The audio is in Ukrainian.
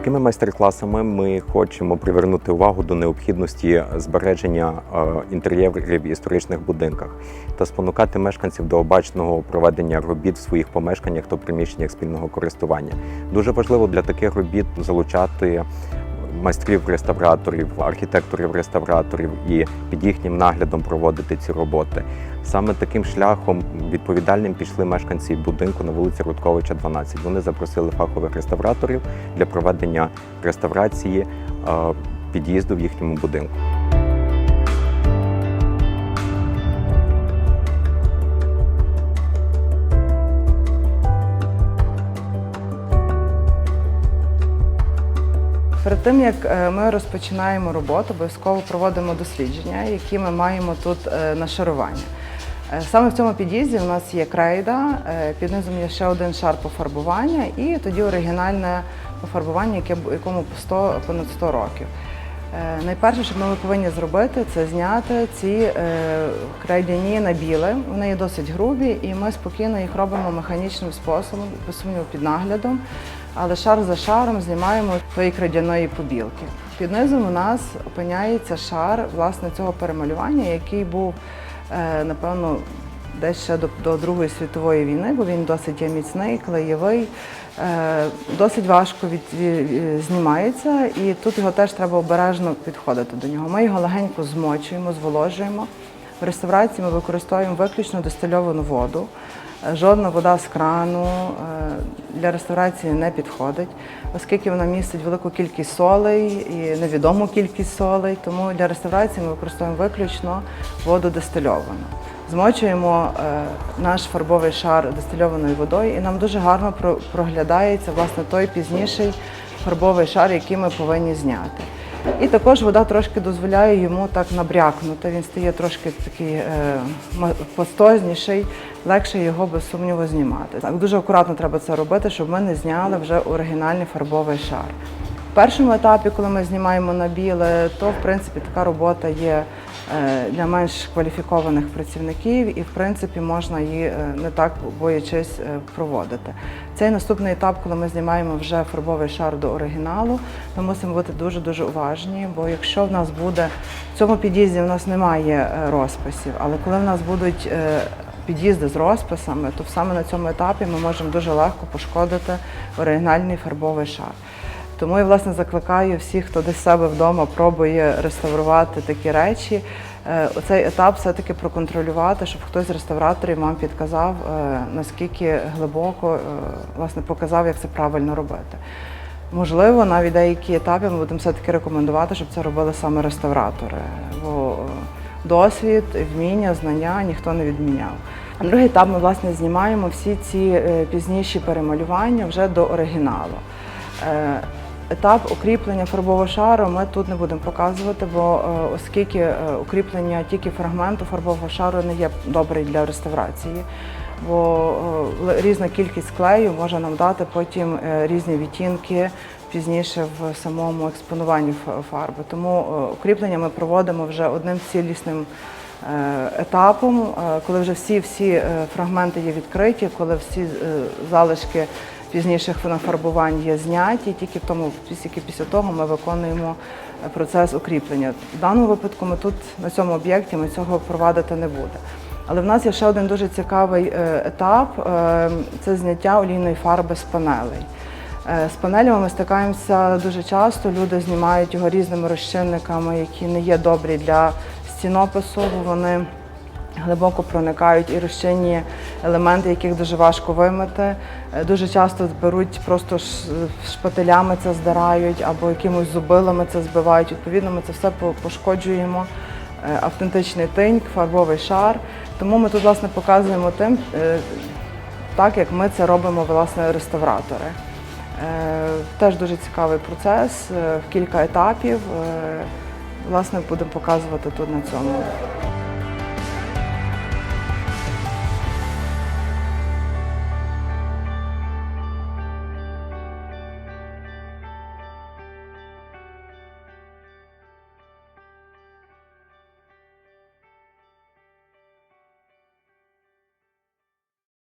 Такими майстер-класами ми хочемо привернути увагу до необхідності збереження е, інтер'єрів в історичних будинках та спонукати мешканців до обачного проведення робіт в своїх помешканнях та приміщеннях спільного користування. Дуже важливо для таких робіт залучати е, майстрів-реставраторів, архітекторів-реставраторів і під їхнім наглядом проводити ці роботи. Саме таким шляхом відповідальним пішли мешканці будинку на вулиці Рудковича, 12. Вони запросили фахових реставраторів для проведення реставрації е, під'їзду в їхньому будинку. Перед тим як е, ми розпочинаємо роботу, обов'язково проводимо дослідження, які ми маємо тут е, нашарування. Е, Саме в цьому під'їзді у нас є крейда, під низом є ще один шар пофарбування і тоді оригінальне пофарбування, яке якому по 100, понад 100 років. Найперше, що ми повинні зробити, це зняти ці крейдяні набіли. Вони є досить грубі, і ми спокійно їх робимо механічним способом, без сумніву під наглядом. Але шар за шаром знімаємо тої крейдяної побілки. Під низом у нас опиняється шар власне цього перемалювання, який був, е, напевно, десь ще до, до Другої світової війни, бо він досить є міцний, клеєвий, е, досить важко від, від- знімається, і тут його теж треба обережно підходити до нього. Ми його легенько змочуємо, зволожуємо. В реставрації ми використовуємо виключно дистильовану воду. Е, Жодна вода з крану е, для реставрації не підходить, оскільки вона містить велику кількість солей і невідому кількість солей. Тому для реставрації ми використовуємо виключно воду дистильовану. Змочуємо е, наш фарбовий шар дистильованою водою, і нам дуже гарно про- проглядається власне той пізніший фарбовий шар, який ми повинні зняти. І також вода трошки дозволяє йому так набрякнути. Він стає трошки такий е, постозніший, легше його без сумніву знімати. Так дуже акуратно треба це робити, щоб ми не зняли вже оригінальний фарбовий шар. В першому етапі, коли ми знімаємо на біле, то в принципі така робота є для менш кваліфікованих працівників, і в принципі можна її е, не так боячись е, проводити. Цей наступний етап, коли ми знімаємо вже фарбовий шар до оригіналу, ми мусимо бути дуже дуже уважні, бо якщо в нас буде в цьому під'їзді, в нас немає е, розписів, але коли в нас будуть е, під'їзди з розписами, то саме на цьому етапі ми можемо дуже легко пошкодити оригінальний фарбовий шар. Тому я власне закликаю всіх, хто десь себе вдома пробує реставрувати такі речі. е, Оцей етап все-таки проконтролювати, щоб хтось з реставраторів вам підказав, е, наскільки глибоко, е, власне, показав, як це правильно робити. Можливо, навіть деякі етапи ми будемо все-таки рекомендувати, щоб це робили саме реставратори. Бо досвід, вміння, знання ніхто не відміняв. А Другий етап ми власне знімаємо всі ці пізніші перемалювання вже до оригіналу. Етап укріплення фарбового шару ми тут не будемо показувати, бо е, оскільки е, укріплення тільки фрагменту фарбового шару не є добрий для реставрації, бо е, різна кількість клею може нам дати потім різні відтінки пізніше в самому експонуванні фарби. Тому укріплення ми проводимо вже одним цілісним етапом, коли вже всі всі фрагменти є відкриті, коли всі залишки пізніших нафарбувань є зняті, тільки в тому, тільки після того ми виконуємо е, процес укріплення. В даному випадку ми тут на цьому об'єкті ми цього провадити не будемо. Але в нас є ще один дуже цікавий е, етап е, це зняття олійної фарби з панелей. З панелями ми стикаємося дуже часто. Люди знімають його різними розчинниками, які не є добрі для стінопису, бо вони глибоко проникають і розчинні елементи, яких дуже важко вимити. Е, Дуже часто беруть просто шпателями це здирають або якимось зубилами це збивають. Відповідно, ми це все пошкоджуємо. Е, Автентичний тиньк, фарбовий шар. Тому ми тут власне показуємо тим, е, так як ми це робимо власне реставратори. Теж дуже цікавий процес, в кілька етапів. Власне, будемо показувати тут на цьому.